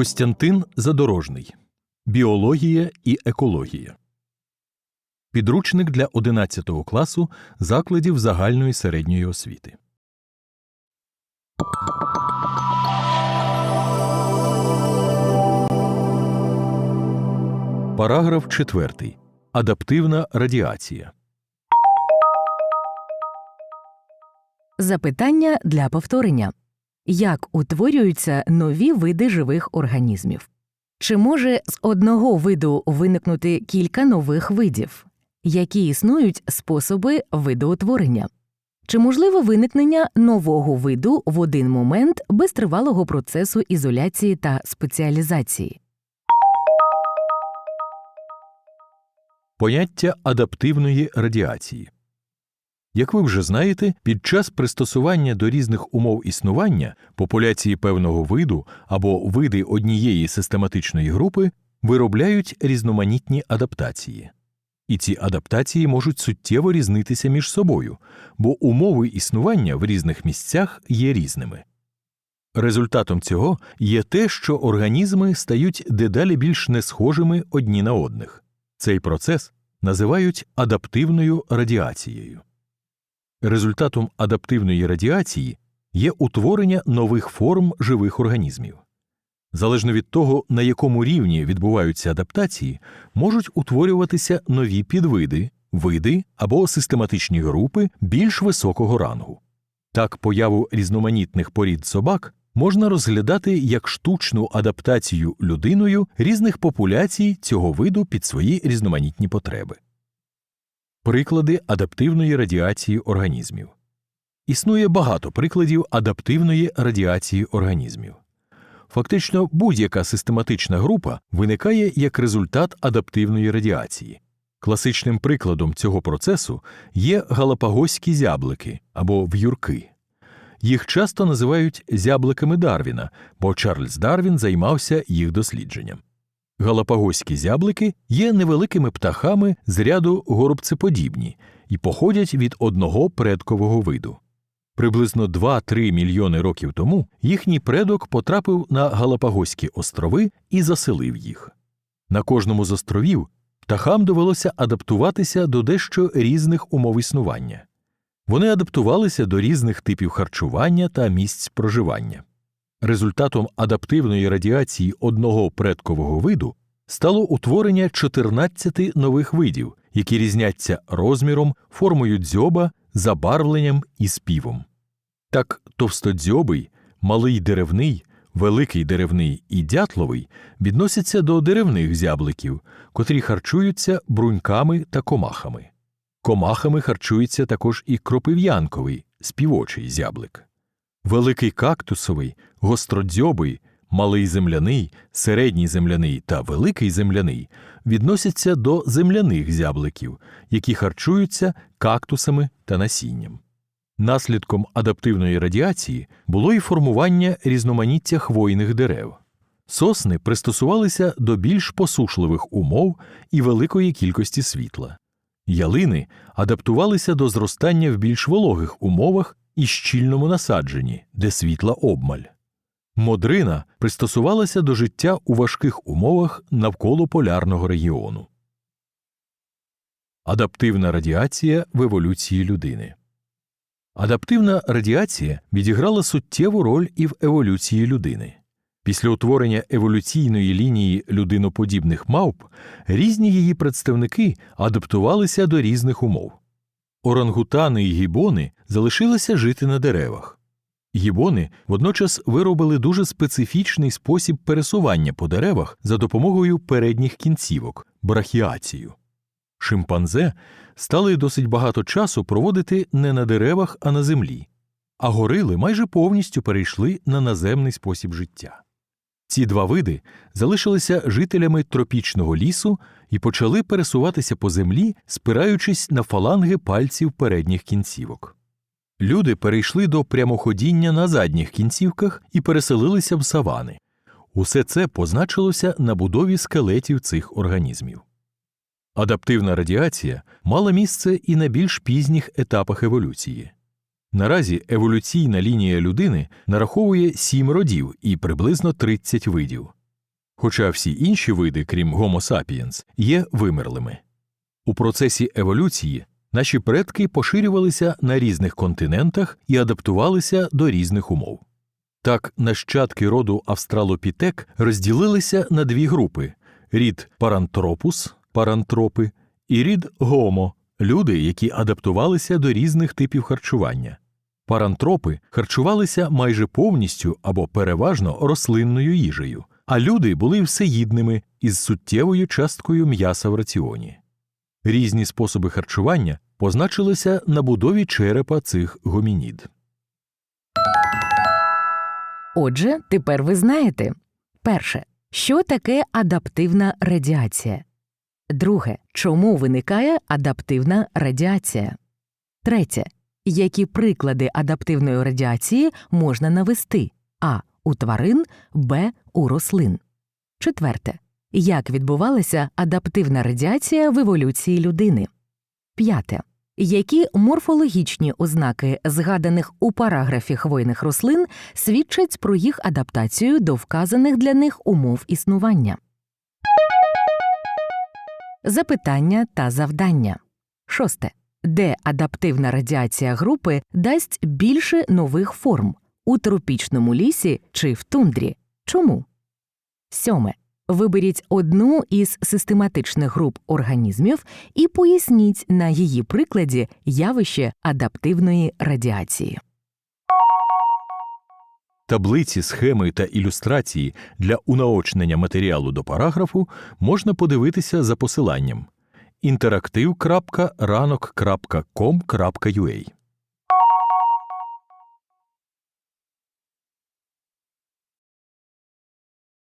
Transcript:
Костянтин Задорожний. Біологія і екологія. Підручник для 11 класу закладів загальної середньої освіти. Параграф 4. Адаптивна радіація. Запитання для повторення. Як утворюються нові види живих організмів? Чи може з одного виду виникнути кілька нових видів? Які існують способи видоутворення? Чи можливо виникнення нового виду в один момент без тривалого процесу ізоляції та спеціалізації? Поняття адаптивної радіації. Як ви вже знаєте, під час пристосування до різних умов існування популяції певного виду або види однієї систематичної групи виробляють різноманітні адаптації. І ці адаптації можуть суттєво різнитися між собою, бо умови існування в різних місцях є різними. Результатом цього є те, що організми стають дедалі більш несхожими одні на одних. Цей процес називають адаптивною радіацією. Результатом адаптивної радіації є утворення нових форм живих організмів. Залежно від того, на якому рівні відбуваються адаптації, можуть утворюватися нові підвиди, види або систематичні групи більш високого рангу. Так, появу різноманітних порід собак можна розглядати як штучну адаптацію людиною різних популяцій цього виду під свої різноманітні потреби. Приклади адаптивної радіації організмів. Існує багато прикладів адаптивної радіації організмів. Фактично, будь-яка систематична група виникає як результат адаптивної радіації. Класичним прикладом цього процесу є галапагоські зяблики або в'юрки. Їх часто називають зябликами Дарвіна, бо Чарльз Дарвін займався їх дослідженням. Галапагоські зяблики є невеликими птахами з ряду горобцеподібні і походять від одного предкового виду. Приблизно 2-3 мільйони років тому їхній предок потрапив на Галапагоські острови і заселив їх. На кожному з островів птахам довелося адаптуватися до дещо різних умов існування. Вони адаптувалися до різних типів харчування та місць проживання. Результатом адаптивної радіації одного предкового виду стало утворення 14 нових видів, які різняться розміром, формою дзьоба, забарвленням і співом. Так, товстодзьобий, малий деревний, великий деревний і дятловий відносяться до деревних зябликів, котрі харчуються бруньками та комахами. Комахами харчується також і кропив'янковий, співочий зяблик. Великий кактусовий, гостродзьобий, малий земляний, середній земляний та великий земляний відносяться до земляних зябликів, які харчуються кактусами та насінням. Наслідком адаптивної радіації було і формування різноманіття хвойних дерев. Сосни пристосувалися до більш посушливих умов і великої кількості світла. Ялини адаптувалися до зростання в більш вологих умовах і щільному насадженні, де світла обмаль. Модрина пристосувалася до життя у важких умовах навколо полярного регіону. Адаптивна радіація в еволюції людини. Адаптивна радіація відіграла суттєву роль і в еволюції людини. Після утворення еволюційної лінії людиноподібних мавп різні її представники адаптувалися до різних умов. Орангутани і гібони залишилися жити на деревах. Гібони водночас виробили дуже специфічний спосіб пересування по деревах за допомогою передніх кінцівок брахіацію. Шимпанзе стали досить багато часу проводити не на деревах, а на землі, а горили майже повністю перейшли на наземний спосіб життя. Ці два види залишилися жителями тропічного лісу і почали пересуватися по землі, спираючись на фаланги пальців передніх кінцівок. Люди перейшли до прямоходіння на задніх кінцівках і переселилися в савани. Усе це позначилося на будові скелетів цих організмів. Адаптивна радіація мала місце і на більш пізніх етапах еволюції. Наразі еволюційна лінія людини нараховує сім родів і приблизно 30 видів. хоча всі інші види, крім Homo sapiens, є вимерлими. У процесі еволюції наші предки поширювалися на різних континентах і адаптувалися до різних умов. Так, нащадки роду австралопітек розділилися на дві групи: рід парантропус парантропи і рід гомо люди, які адаптувалися до різних типів харчування. Парантропи харчувалися майже повністю або переважно рослинною їжею, а люди були всеїдними із суттєвою часткою м'яса в раціоні. Різні способи харчування позначилися на будові черепа цих гомінід. Отже, тепер ви знаєте перше, що таке адаптивна радіація. Друге, чому виникає адаптивна радіація. Третє. Які приклади адаптивної радіації можна навести а. У тварин, Б. У рослин. Четверте. Як відбувалася адаптивна радіація в еволюції людини. П'яте. Які морфологічні ознаки згаданих у параграфі хвойних рослин свідчать про їх адаптацію до вказаних для них умов існування? Запитання та завдання. Шосте. Де адаптивна радіація групи дасть більше нових форм у тропічному лісі чи в тундрі? Чому? Сьоме. Виберіть одну із систематичних груп організмів і поясніть на її прикладі явище адаптивної радіації. Таблиці, схеми та ілюстрації для унаочнення матеріалу до параграфу можна подивитися за посиланням interaktiv.ranok.com.ua